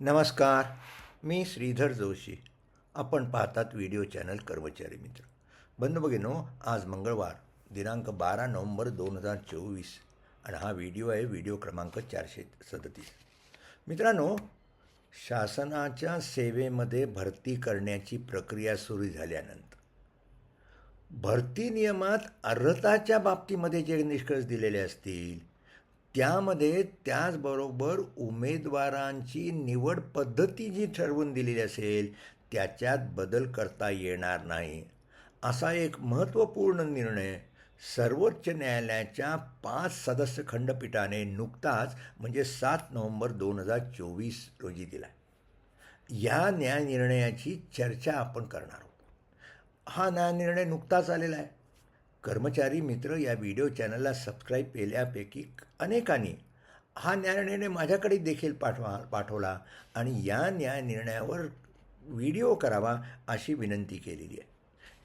नमस्कार मी श्रीधर जोशी. आपण पाहतात व्हिडिओ चॅनल कर्मचारी मित्र. बंधू भगिनो आज मंगळवार दिनांक बारा नोव्हेंबर दोन हजार चोवीस आणि हा व्हिडिओ आहे व्हिडिओ क्रमांक चारशे सदतीस. मित्रांनो शासनाच्या सेवेमध्ये भरती करण्याची प्रक्रिया सुरू झाल्यानंतर भरती नियमात अर्हताच्या बाबतीमध्ये जे निष्कर्ष दिलेले असतील त्यामध्ये त्याचबरोबर उमेदवारांची निवड पद्धती जी ठरवून दिलेली असेल त्याच्यात बदल करता येणार नाही. असा एक महत्त्वपूर्ण निर्णय सर्वोच्च न्यायालयाच्या पाच सदस्य खंडपीठाने नुकताच म्हणजे सात नोव्हेंबर दोन हजार चोवीस रोजी दिला या न्यायनिर्णयाची चर्चा आपण करणार आहोत. हा न्यायनिर्णय नुकताच आलेला आहे. कर्मचारी मित्र या व्हिडिओ चॅनलला सबस्क्राईब केल्यापैकी अनेकांनी हा न्यायनिर्णय माझ्याकडे देखील पाठवा पाठवला आणि या न्यायनिर्णयावर व्हिडिओ करावा अशी विनंती केलेली आहे.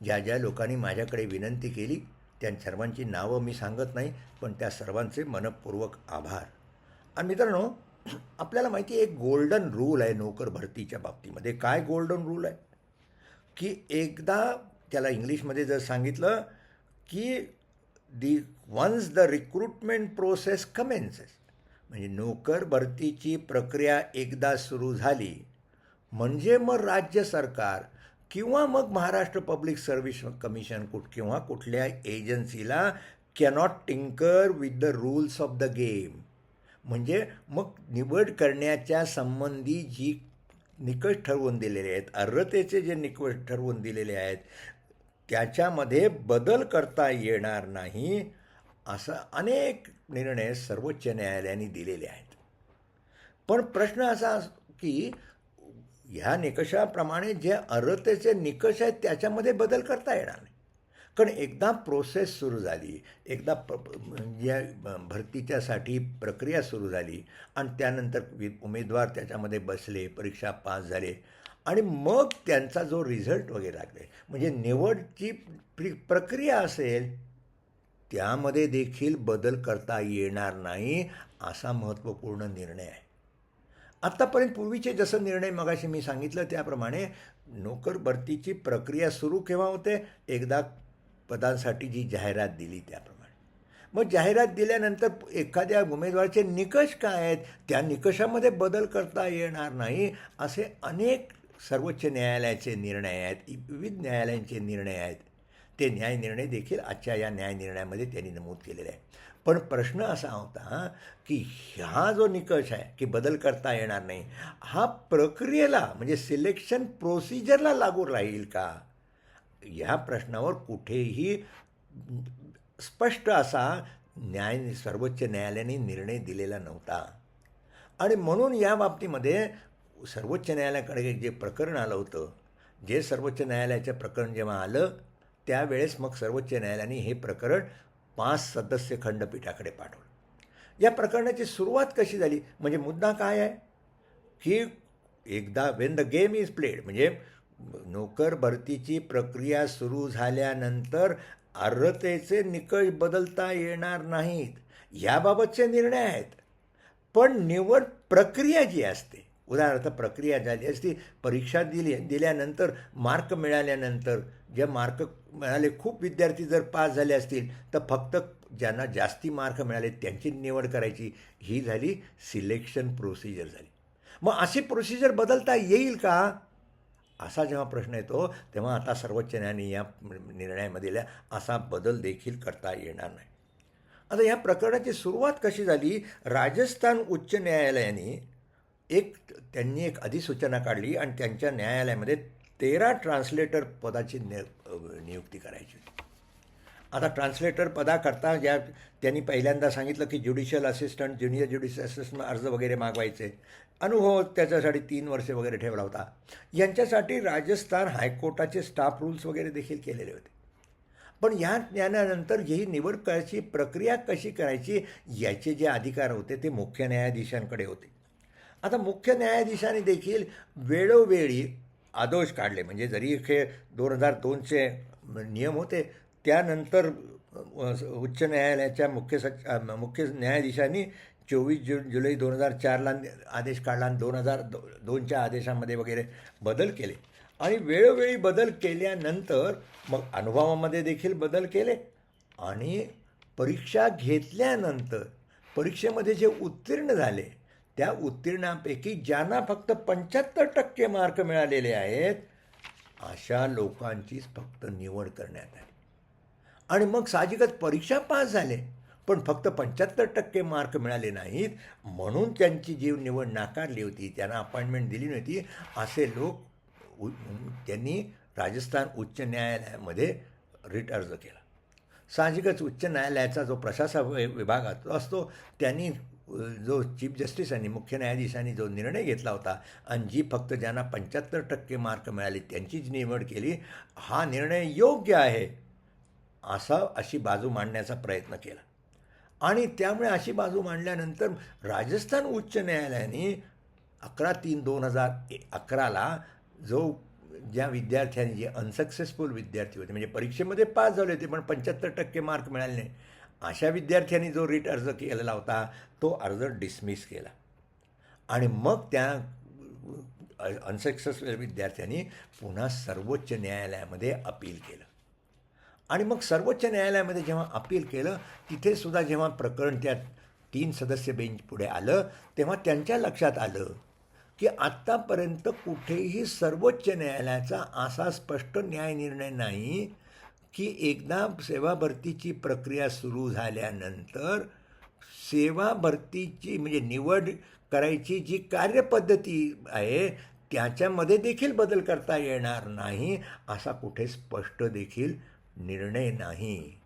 ज्या ज्या लोकांनी माझ्याकडे विनंती केली त्या सर्वांची नावं मी सांगत नाही पण त्या सर्वांचे मनपूर्वक आभार. आणि मित्रांनो आपल्याला माहिती आहे एक गोल्डन रूल आहे नोकर भरतीच्या बाबतीमध्ये. काय गोल्डन रूल आहे? की एकदा त्याला इंग्लिशमध्ये जर सांगितलं की the once the recruitment process commences म्हणजे नोकर भरतीची प्रक्रिया एकदा सुरू झाली म्हणजे मग राज्य सरकार किंवा मग महाराष्ट्र पब्लिक सर्व्हिस कमिशन कुठ किंवा कुठल्या एजन्सीला cannot tinker with the rules of the game म्हणजे मग निवड करण्याच्या संबंधी जी निकष ठरवून दिलेले आहेत अर्हतेचे जे निकष ठरवून दिलेले आहेत त्याच्यामध्ये बदल करता येणार नाही असा अनेक निर्णय सर्वोच्च न्यायालयाने दिलेले आहेत. पण प्रश्न असा की ह्या निकषाप्रमाणे जे अर्हतेचे निकष आहेत त्याच्यामध्ये बदल करता येणार नाही. कारण एकदा प्रोसेस सुरू झाली एकदा प्र म्हणजे या भरतीच्यासाठी प्रक्रिया सुरू झाली आणि त्यानंतर उमेदवार त्याच्यामध्ये बसले परीक्षा पास झाले आणि मग त्यांचा जो रिझल्ट वगैरे लागले. म्हणजे निवडची प्रि प्रक्रिया असेल त्यामध्ये देखील बदल करता येणार नाही असा महत्त्वपूर्ण निर्णय आहे. आत्तापर्यंत पूर्वीचे जसं निर्णय मगाशी मी सांगितलं त्याप्रमाणे नोकर भरतीची प्रक्रिया सुरू केव्हा होते? एकदा पदांसाठी जी जाहिरात दिली त्याप्रमाणे. मग जाहिरात दिल्यानंतर एखाद्या उमेदवाराचे निकष काय आहेत? त्या निकषामध्ये बदल करता येणार नाही असे अनेक सर्वोच्च न्यायालयाचे निर्णय आहेत विविध न्यायालयांचे निर्णय आहेत. ते न्यायनिर्णय देखील आजच्या या न्यायनिर्णयामध्ये त्यांनी नमूद केलेले आहे पण प्रश्न असा होता की हा जो निकष आहे की बदल करता येणार नाही हा प्रक्रियेला म्हणजे सिलेक्शन प्रोसिजरला लागू राहील का? ह्या प्रश्नावर कुठेही स्पष्ट असा न्याय सर्वोच्च न्यायालयाने निर्णय दिलेला नव्हता. आणि म्हणून या बाबतीमध्ये सर्वोच्च न्यायालयाकडे जे प्रकरण आलं होतं जे सर्वोच्च न्यायालयाचं प्रकरण जेव्हा आलं त्यावेळेस मग सर्वोच्च न्यायालयाने हे प्रकरण पाच सदस्य खंडपीठाकडे पाठवलं. या प्रकरणाची सुरुवात कशी झाली? म्हणजे मुद्दा काय आहे? की एकदा when the game is played म्हणजे नोकर भरतीची प्रक्रिया सुरू झाल्यानंतर अर्हतेचे निकष बदलता येणार नाहीत याबाबतचे निर्णय आहेत. पण निवड प्रक्रिया जी असते उदाहरणार्थ प्रक्रिया झाली असती परीक्षा दिली दिल्यानंतर मार्क मिळाल्यानंतर जे मार्क मिळाले खूप विद्यार्थी जर पास झाले असतील तर फक्त ज्यांना जास्ती मार्क मिळाले त्यांची निवड करायची. ही झाली सिलेक्शन प्रोसिजर झाली. मग अशी प्रोसिजर बदलता येईल का? असा जेव्हा प्रश्न येतो तेव्हा आता सर्वोच्च न्यायालयाने या निर्णयामधील असा बदल देखील करता येणार नाही. आता या प्रकरणाची सुरुवात कशी झाली? राजस्थान उच्च न्यायालयाने एक त्यांनी एक अधिसूचना काढली आणि त्यांच्या न्यायालयामध्ये तेरा ट्रान्सलेटर पदाची नि नियुक्ती करायची आता ट्रान्सलेटर पदाकरता ज्या त्यांनी पहिल्यांदा सांगितलं की judicial assistant junior judicial assistant अर्ज वगैरे मागवायचे. अनुभव त्याच्यासाठी तीन वर्षे वगैरे ठेवला होता. यांच्यासाठी राजस्थान हायकोर्टाचे स्टाफ रूल्स वगैरे देखील केलेले होते. पण या ज्ञानानंतर ही निवड करायची प्रक्रिया कशी करायची याचे जे अधिकार होते ते मुख्य न्यायाधीशांकडे होते. आता मुख्य न्यायाधीशाने देखील वेळोवेळी आदेश काढले. म्हणजे जरी हे दोन हजार दोनचे नियम होते त्यानंतर उच्च न्यायालयाच्या मुख्य सच मुख्य न्यायाधीशांनी चोवीस जु जुलै दोन हजार चारला आदेश काढला आणि दोन हजार दो दोनच्या आदेशामध्ये वगैरे बदल केले. आणि वेळोवेळी बदल केल्यानंतर मग अनुभवामध्ये देखील बदल केले. आणि परीक्षा घेतल्यानंतर परीक्षेमध्ये जे उत्तीर्ण झाले त्या उत्तीर्णांपैकी ज्यांना फक्त पंच्याहत्तर टक्के मार्क मिळालेले आहेत अशा लोकांचीच फक्त निवड करण्यात आली. आणि मग साहजिकच परीक्षा पास झाले पण फक्त पंच्याहत्तर टक्के मार्क मिळाले नाहीत म्हणून त्यांची जी निवड नाकारली होती त्यांना अपॉइंटमेंट दिली नव्हती असे लोक उ त्यांनी राजस्थान उच्च न्यायालयामध्ये रिट अर्ज केला. साहजिकच उच्च न्यायालयाचा जो प्रशासन विभाग असतो- त्यांनी जो चीफ जस्टिसांनी मुख्य न्यायाधीशांनी जो निर्णय घेतला होता आणि जी फक्त ज्यांना पंच्याहत्तर टक्के मार्क मिळाले त्यांचीच निवड केली हा निर्णय योग्य आहे असा अशी बाजू मांडण्याचा प्रयत्न केला. आणि त्यामुळे अशी बाजू मांडल्यानंतर राजस्थान उच्च न्यायालयाने अकरा तीन दोन हजार ए अकराला जो ज्या विद्यार्थ्यांनी जे अनसक्सेसफुल विद्यार्थी होते म्हणजे परीक्षेमध्ये पास झाले होते पण पंच्याहत्तर टक्के मार्क मिळाले नाही अशा विद्यार्थ्यांनी जो रिट अर्ज केलेला होता तो अर्ज डिसमिस केला. आणि मग त्या अनसक्सेसफुल विद्यार्थ्यांनी पुन्हा सर्वोच्च न्यायालयामध्ये अपील केलं. आणि मग सर्वोच्च न्यायालयामध्ये जेव्हा अपील केलं तिथे सुद्धा जेव्हा प्रकरण त्या तीन सदस्य बेंच पुढे आलं तेव्हा त्यांच्या लक्षात आलं की आत्तापर्यंत कुठेही सर्वोच्च न्यायालयाचा असा स्पष्ट न्यायनिर्णय नाही की एकदा सेवा भरतीची प्रक्रिया सुरू झाल्यानंतर सेवा भरतीची म्हणजे निवड करायची जी कार्यपद्धती आहे त्याच्यामध्ये देखील बदल करता येणार नाही असा कुठे स्पष्ट देखील निर्णय नाही.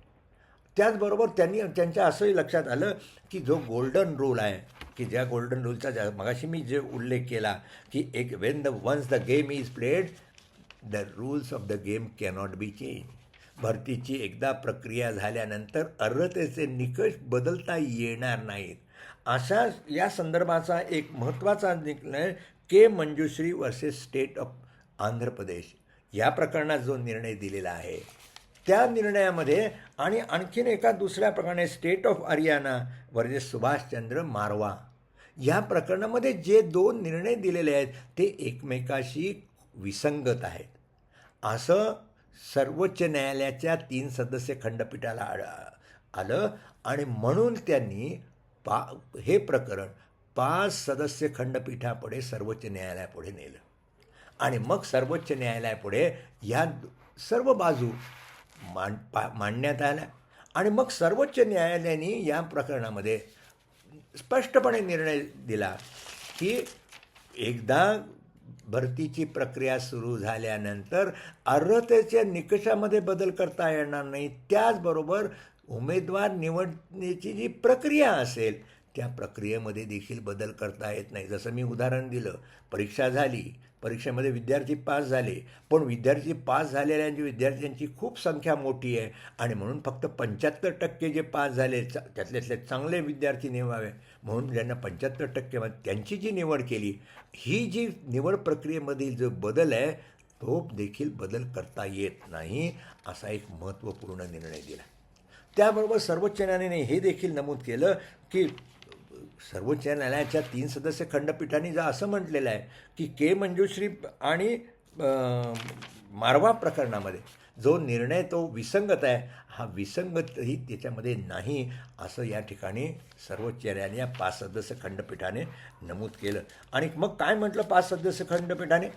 त्याचबरोबर त्यांनी त्यांच्या असंही लक्षात आलं की जो गोल्डन रूल आहे की ज्या गोल्डन रूलचा ज्या मगाशी मी जे उल्लेख केला की एक when the once the game is played the rules of the game cannot be change भरतीची एकदा प्रक्रिया झाल्यानंतर अर्हतेचे निकष बदलता येणार नाहीत. अशा या संदर्भाचा एक महत्त्वाचा निर्णय K Manjushri versus state of Andhra Pradesh या प्रकरणात जो निर्णय दिलेला आहे. त्या निर्णयामध्ये आणि आणखीन एका दुसऱ्या प्रकारे state of Haryana versus Subhashchandra Marwa या प्रकरणामध्ये जे दोन निर्णय दिलेले आहेत ते एकमेकाशी विसंगत आहेत. असं सर्वोच्च न्यायालयाच्या तीन सदस्य खंडपीठाला आलं आणि म्हणून त्यांनी पा हे प्रकरण पाच सदस्य खंडपीठापुढे सर्वोच्च न्यायालयापुढे नेलं. आणि मग सर्वोच्च न्यायालयापुढे या सर्व बाजू मांड पा मांडण्यात आल्या. आणि मग सर्वोच्च न्यायालयाने या प्रकरणामध्ये स्पष्टपणे निर्णय दिला की एकदा भरतीची प्रक्रिया सुरू झाल्यानंतर अर्हतेच्या निकषामध्ये बदल करता येणार नाही. त्याचबरोबर उमेदवार निवडण्याची जी प्रक्रिया असेल त्या प्रक्रियेमध्ये देखील बदल करता येत नाही. जसं मी उदाहरण दिलं परीक्षा झाली परीक्षेमध्ये विद्यार्थी पास झाले. पण विद्यार्थी पास झालेल्या विद्यार्थ्यांची खूप संख्या मोठी आहे आणि म्हणून फक्त पंच्याहत्तर टक्के जे पास झाले चा त्यातल्यातले चांगले विद्यार्थी निवडावे. म्हणून ज्यांना पंच्याहत्तर टक्के त्यांची जी निवड केली ही जी निवड प्रक्रियेमधील जो बदल आहे तो देखील बदल करता येत नाही असा एक महत्त्वपूर्ण निर्णय दिला. त्याबरोबर सर्वोच्च न्यायालयाने हे देखील नमूद केलं की सर्वोच्च न्यायालयाच्या तीन सदस्य खंडपीठाने जर असं म्हटलेलं आहे की के मंजुश्री आणि मारवा प्रकरणामध्ये जो निर्णय तो विसंगत आहे हा विसंगतही त्याच्यामध्ये नाही असं या ठिकाणी सर्वोच्च न्यायालयाने या पाच सदस्य खंडपीठाने नमूद केलं. आणि मग काय म्हटलं पाच सदस्य खंडपीठाने?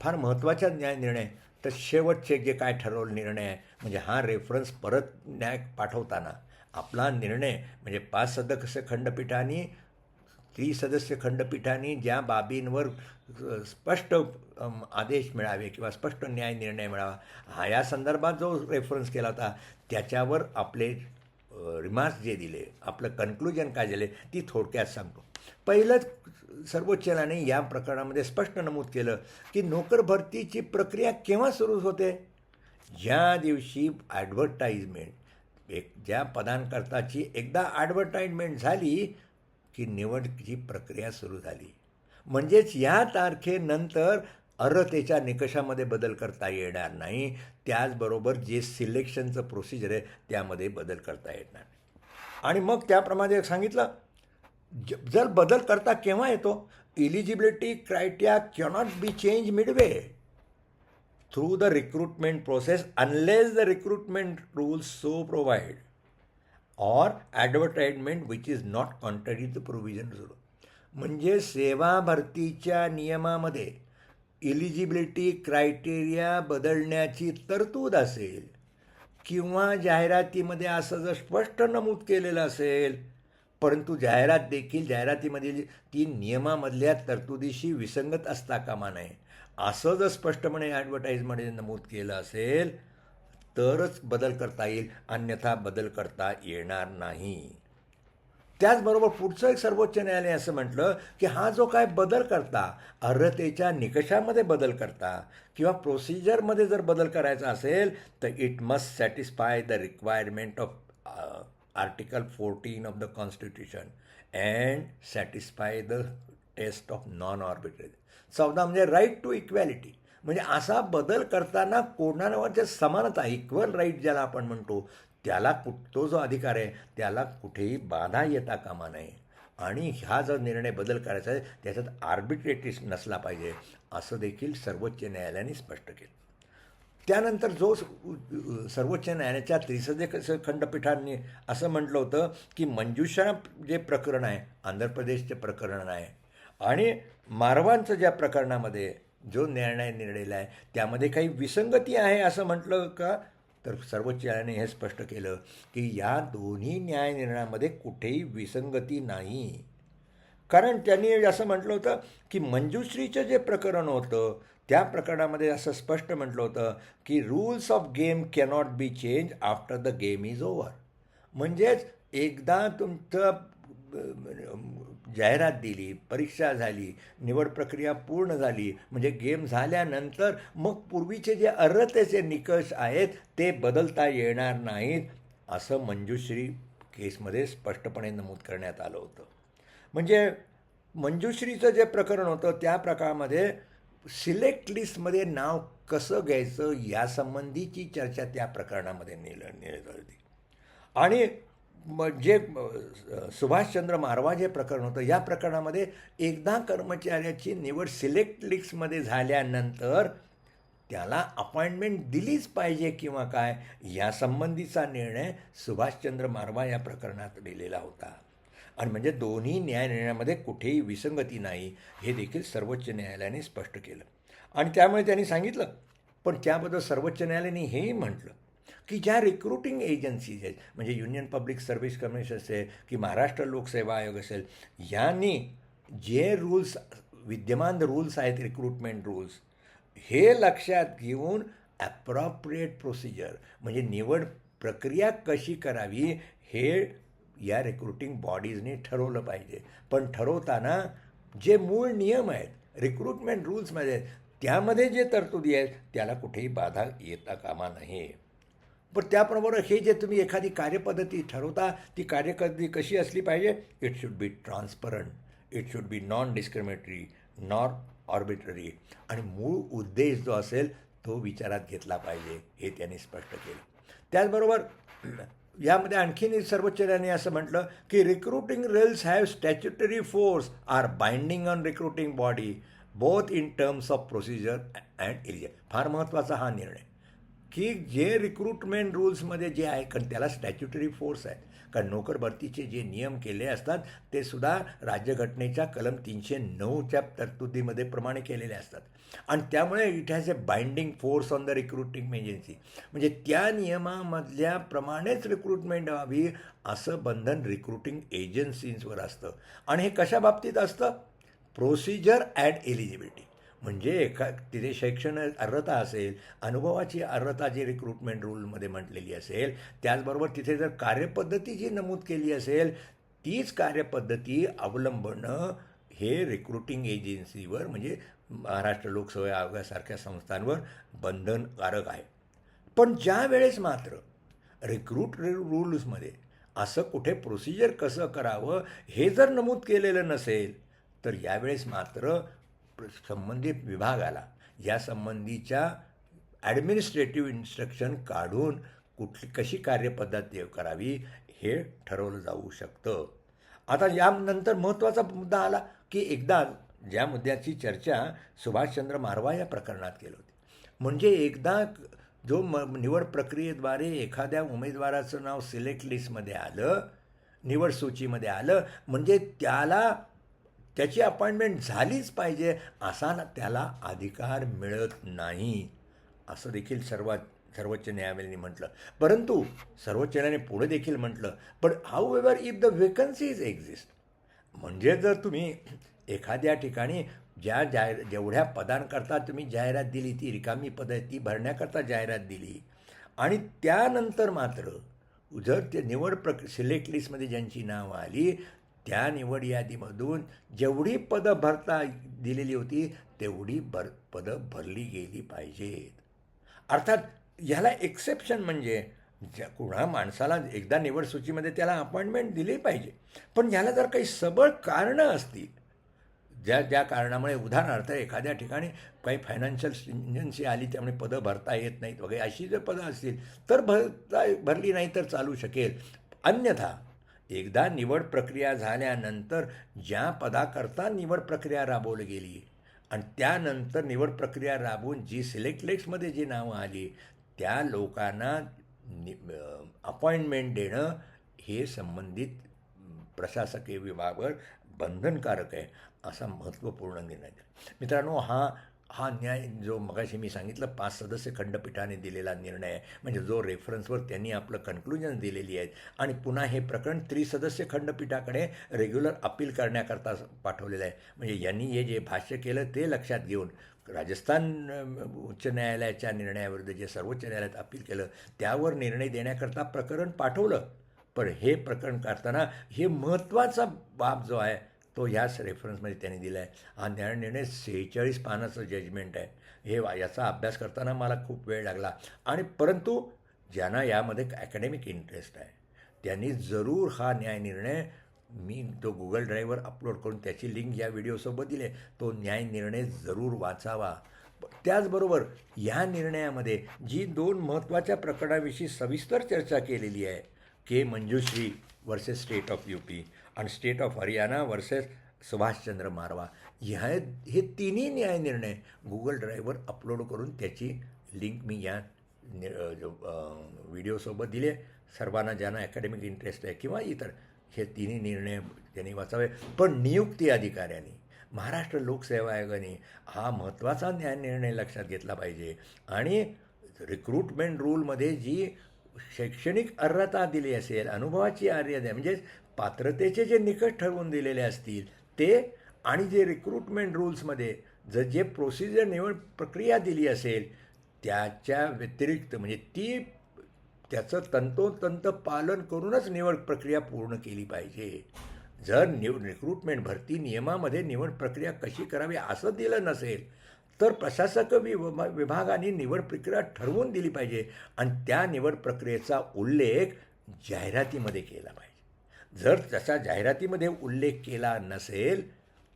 फार महत्त्वाचा न्याय निर्णय. तर शेवटचे जे काय ठरवलं निर्णय आहे म्हणजे हा रेफरन्स परत न्याय पाठवताना आपला निर्णय म्हणजे पाच सदस्य खंडपीठाने त्रिसदस्य खंडपीठाने ज्या बाबींवर स्पष्ट आदेश मिळावे किंवा स्पष्ट न्याय निर्णय मिळावा हा या संदर्भात जो रेफरन्स केला होता त्याच्यावर आपले रिमार्क्स जे दिले आपलं कन्क्लुजन काय दिले ती थोडक्यात सांगतो. पहिलंच सर्वोच्च न्यायालयाने या प्रकरणामध्ये स्पष्ट नमूद केलं की नोकर भरतीची प्रक्रिया केव्हा सुरू होते? ज्या दिवशी ॲडव्हर्टाईजमेंट एक ज्या पदांकरताची एकदा ॲडव्हर्टाईजमेंट झाली की निवडची प्रक्रिया सुरू झाली. म्हणजेच या तारखेनंतर अर्हतेच्या निकषामध्ये बदल करता येणार नाही. त्याचबरोबर जे सिलेक्शनचं प्रोसिजर आहे त्यामध्ये बदल करता येणार आणि मग त्याप्रमाणे सांगितलं ज- जर बदल करता केव्हा येतो? Eligibility criteria cannot be change midway through the recruitment process unless the recruitment rules so provide or advertisement which is not contrary to provision म्हणजे सेवा भरतीच्या नियमामध्ये इलिजिबिलिटी क्रायटेरिया बदलण्याची तरतूद असेल किंवा जाहिरातीमध्ये असं जर स्पष्ट नमूद केलेलं असेल परंतु जाहिरात देखील जाहिरातीमधील ती नियमामधल्या तरतुदीशी विसंगत असता कामा नये. असं जर स्पष्टपणे ॲडव्हर्टाईजमध्ये नमूद केलं असेल तरच बदल करता येईल अन्यथा बदल करता येणार नाही. त्याचबरोबर पुढचं एक सर्वोच्च न्यायालय असं म्हटलं की हा जो काय बदल करता अर्हतेच्या निकषामध्ये बदल करता किंवा प्रोसिजरमध्ये जर बदल करायचा असेल तर it must satisfy the requirement of article fourteen of the constitution and satisfy the test of non arbitrary चौदा म्हणजे राईट टू इक्वॅलिटी म्हणजे असा बदल करताना कोणावरच्या समानता इक्वल राईट ज्याला आपण म्हणतो त्याला कुठ तो जो अधिकार आहे त्याला कुठेही बाधा येता कामा नये. आणि हा जो निर्णय बदल करायचा आहे त्याच्यात आर्बिट्रेटिस नसला पाहिजे असं देखील सर्वोच्च न्यायालयाने स्पष्ट केलं. त्यानंतर जो सर्वोच्च न्यायालयाच्या त्रिसदे खंडपीठांनी असं म्हटलं होतं की मंजुषा जे प्रकरण आहे आंध्र प्रदेशचे प्रकरण आहे आणि मारवांचं ज्या प्रकरणामध्ये जो निर्णय निर्णयला आहे त्यामध्ये काही विसंगती आहे असं म्हटलं का? तर सर्वोच्च न्यायालयाने हे स्पष्ट केलं की या दोन्ही न्याय निर्णयामध्ये कुठेही विसंगती नाही. कारण त्यांनी असं म्हटलं होतं की मंजुश्रीचं जे प्रकरण होतं त्या प्रकरणामध्ये असं स्पष्ट म्हटलं होतं की rules of game cannot be change after the game is over म्हणजेच एकदा तुमचं जाहिरात दिली परीक्षा झाली निवड प्रक्रिया पूर्ण झाली म्हणजे गेम झाल्यानंतर मग पूर्वीचे जे अर्हतेचे निकष आहेत ते बदलता येणार नाहीत असं मंजुश्री केसमध्ये स्पष्टपणे नमूद करण्यात आलं होतं. म्हणजे मंजुश्रीचं जे प्रकरण होतं त्या प्रकारामध्ये सिलेक्ट लिस्टमध्ये नाव कसं घ्यायचं यासंबंधीची चर्चा त्या प्रकरणामध्ये नेलं नेली होती. आणि मग जे सुभाषचंद्र मारवा जे प्रकरण होतं या प्रकरणामध्ये एकदा कर्मचाऱ्याची निवड सिलेक्ट लिस्टमध्ये झाल्यानंतर त्याला अपॉइंटमेंट दिलीच पाहिजे किंवा काय यासंबंधीचा निर्णय सुभाषचंद्र मारवा या प्रकरणात दिलेला होता. आणि म्हणजे दोन्ही न्याय निर्णयामध्ये कुठेही विसंगती नाही हे देखील सर्वोच्च न्यायालयाने स्पष्ट केलं. आणि त्यामुळे त्यांनी सांगितलं पण त्याबद्दल सर्वोच्च न्यायालयाने हेही म्हटलं की ज्या रिक्रुटिंग एजन्सीज आहेत म्हणजे युनियन पब्लिक सर्व्हिस कमिशन असेल की महाराष्ट्र लोकसेवा आयोग असेल यांनी जे रूल्स विद्यमान रूल्स आहेत रिक्रुटमेंट रूल्स हे लक्षात घेऊन ॲप्रॉप्रिएट प्रोसिजर म्हणजे निवड प्रक्रिया कशी करावी हे या रिक्रुटिंग बॉडीजने ठरवलं पाहिजे. पण ठरवताना जे मूळ नियम आहेत रिक्रुटमेंट रूल्समध्ये त्यामध्ये जे तरतुदी आहेत त्याला कुठेही बाधा येता कामा नये. पण त्याबरोबर हे जे तुम्ही एखादी कार्यपद्धती ठरवता ती कार्यपद्धती कशी असली पाहिजे? It should be transparent it should be non discriminatory non arbitrary आणि मूळ उद्देश जो असेल तो विचारात घेतला पाहिजे हे त्यांनी स्पष्ट केलं. त्याचबरोबर यामध्ये आणखीन सर्वोच्च न्यायालयाने असं म्हटलं की recruiting rules have statutory force are binding on recruiting body both in terms of procedure and area फार महत्त्वाचा हा निर्णय. की जे रिक्रुटमेंट रूल्समध्ये जे आहे कारण त्याला स्टॅच्युटरी फोर्स आहे कारण नोकर भरतीचे जे नियम केले असतात ते सुद्धा राज्यघटनेच्या कलम तीनशे नऊच्या तरतुदीमध्ये प्रमाणे केलेले असतात. आणि त्यामुळे it has a binding force on the recruiting agency म्हणजे त्या नियमामधल्या प्रमाणेच रिक्रुटमेंट व्हावी असं बंधन रिक्रुटिंग एजन्सीजवर असतं. आणि हे कशा बाबतीत असतं? प्रोसिजर ॲट एलिजिबिलिटी म्हणजे एका तिथे शैक्षणिक अर्हता असेल अनुभवाची अर्हता जी रिक्रुटमेंट रूलमध्ये म्हटलेली असेल त्याचबरोबर तिथे जर कार्यपद्धती जी नमूद केली असेल तीच कार्यपद्धती अवलंबणं हे रिक्रुटिंग एजन्सीवर म्हणजे महाराष्ट्र लोकसेवा आयोगासारख्या संस्थांवर बंधनकारक आहे. पण ज्या वेळेस मात्र रिक्रूट रूल्समध्ये असं कुठे प्रोसिजर कसं करावं हे जर नमूद केलेलं नसेल तर यावेळेस मात्र संबंधित विभागाला या संबंधीच्या ॲडमिनिस्ट्रेटिव्ह इन्स्ट्रक्शन काढून कुठली कशी कार्यपद्धती करावी हे ठरवलं जाऊ शकतं. आता यानंतर महत्त्वाचा मुद्दा आला की एकदा ज्या मुद्द्याची चर्चा सुभाषचंद्र मारवा या प्रकरणात केली होती. म्हणजे एकदा जो म निवड प्रक्रियेद्वारे एखाद्या उमेदवाराचं नाव सिलेक्ट लिस्टमध्ये आलं निवड सूचीमध्ये आलं म्हणजे त्याला त्याची अपॉइंटमेंट झालीच पाहिजे असा ना त्याला अधिकार मिळत नाही. असं देखील सर्वात सर्वोच्च न्यायालयाने म्हटलं. परंतु सर्वोच्च न्यायालयाने पुढे देखील म्हटलं पण however if the vacancies exist म्हणजे जर तुम्ही एखाद्या ठिकाणी ज्या जाहीर जेवढ्या पदांकरता तुम्ही जाहिरात दिली ती रिकामी पदं ती भरण्याकरता जाहिरात दिली आणि त्यानंतर मात्र जर ते निवड प्रक सिलेक्ट लिस्टमध्ये ज्यांची नावं आली त्या निवड यादीमधून जेवढी पदं भरता दिलेली होती तेवढी भर पदं भरली गेली पाहिजेत. अर्थात ह्याला एक्सेप्शन म्हणजे ज्या कुणा माणसाला एकदा निवड सूचीमध्ये त्याला अपॉइंटमेंट दिली पाहिजे. पण ह्याला जर काही सबळ कारणं असतील ज्या ज्या कारणामुळे उदाहरणार्थ एखाद्या ठिकाणी काही फायनान्शियल इंजन्सी आली त्यामुळे पदं भरता येत नाहीत वगैरे अशी जर पदं असतील तर भरता भरली नाही तर चालू शकेल. अन्यथा एकदा निवड प्रक्रिया झाल्यानंतर ज्या पदाकरता निवड प्रक्रिया राबवली गेली आणि त्यानंतर निवड प्रक्रिया राबवून जी सिलेक्ट लिस्टमध्ये जी नावं आली त्या लोकांना नि अपॉइंटमेंट देणं हे संबंधित प्रशासकीय विभागावर बंधनकारक आहे असा महत्त्वपूर्ण निर्णय. मित्रांनो हा हा न्याय जो मगाशी मी सांगितलं पाच सदस्य खंडपीठाने दिलेला निर्णय आहे म्हणजे जो रेफरन्सवर त्यांनी आपलं कन्क्लुजन दिलेली आहेत आणि पुन्हा हे प्रकरण त्रिसदस्य खंडपीठाकडे रेग्युलर अपील करण्याकरता पाठवलेलं आहे. म्हणजे यांनी हे जे भाष्य केलं ते लक्षात घेऊन राजस्थान उच्च न्यायालयाच्या निर्णयाविरुद्ध जे सर्वोच्च न्यायालयात अपील केलं त्यावर निर्णय देण्याकरता प्रकरण पाठवलं. पण हे प्रकरण करताना हे महत्त्वाचा बाब जो आहे तो ह्याच रेफरन्समध्ये त्यांनी दिला आहे हा न्यायनिर्णय सेहेचाळीस पानाचं जजमेंट आहे. हे याचा अभ्यास करताना मला खूप वेळ लागला. आणि परंतु ज्यांना यामध्ये अकॅडमिक इंटरेस्ट आहे त्यांनी जरूर हा न्यायनिर्णय मी तो गुगल ड्राईव्हवर अपलोड करून त्याची लिंक या व्हिडिओसोबत दिले तो न्याय निर्णय जरूर वाचावा. त्याचबरोबर या निर्णयामध्ये जी दोन महत्त्वाच्या प्रकरणाविषयी सविस्तर चर्चा केलेली आहे K Manjushri versus state of U P आणि state of Haryana versus Subhashchandra Marwa. ह्या हे तिन्ही न्याय निर्णय गुगल ड्राईव्हवर अपलोड करून त्याची लिंक मी या नि जो व्हिडिओसोबत दिले सर्वांना ज्यांना अकॅडमिक इंटरेस्ट आहे किंवा इतर हे तिन्ही निर्णय त्यांनी वाचावे. पण नियुक्ती अधिकाऱ्यांनी महाराष्ट्र लोकसेवा आयोगाने हा महत्त्वाचा न्याय निर्णय लक्षात घेतला पाहिजे. आणि रिक्रुटमेंट रूलमध्ये जी शैक्षणिक अर्हता दिली असेल अनुभवाची अर्हता म्हणजेच पात्रतेचे जे निकष ठरवून दिलेले असतील ते आणि जे रिक्रुटमेंट रूल्समध्ये जर जे प्रोसिजर निवड प्रक्रिया दिली असेल त्याच्या व्यतिरिक्त म्हणजे ती त्याचं तंतोतंत पालन करूनच निवड प्रक्रिया पूर्ण केली पाहिजे. जर निव रिक्रुटमेंट भरती नियमामध्ये निवड प्रक्रिया कशी करावी असं दिलं नसेल तर प्रशासक विभा विभागाने निवड प्रक्रिया ठरवून दिली पाहिजे आणि त्या निवड प्रक्रियेचा उल्लेख जाहिरातीमध्ये केला पाहिजे. जर तसा जाहिरातीमध्ये उल्लेख केला नसेल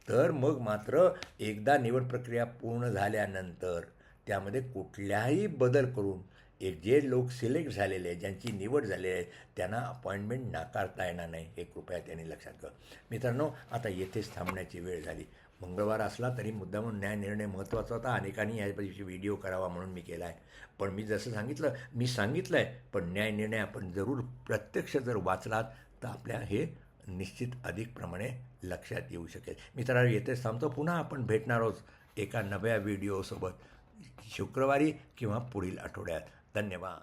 तर मग मात्र एकदा निवड प्रक्रिया पूर्ण झाल्यानंतर त्यामध्ये कुठल्याही बदल करून एक जे लोक सिलेक्ट झालेले आहेत ज्यांची निवड झालेली आहे त्यांना अपॉइंटमेंट नाकारता येणार नाही. हे कृपया त्यांनी लक्षात घ्या मित्रांनो आता येथेच थांबण्याची वेळ झाली. मंगळवार असला तरी मुद्दामून न्याय निर्णय महत्त्वाचा होता. अनेकांनी याविषयी व्हिडिओ करावा म्हणून मी केला आहे पण मी जसं सांगितलं मी सांगितलं आहे पण न्याय निर्णय आपण जरूर प्रत्यक्ष जर वाचलात तर आपल्या हे निश्चित अधिक प्रमाणे लक्षात येऊ शकेल. मित्रांनो येथेच थांबतो. पुन्हा आपण भेटणार आहोत एका नव्या व्हिडिओसोबत. शुक्रवारी किंवा पुढील आठवड्यात. धन्यवाद.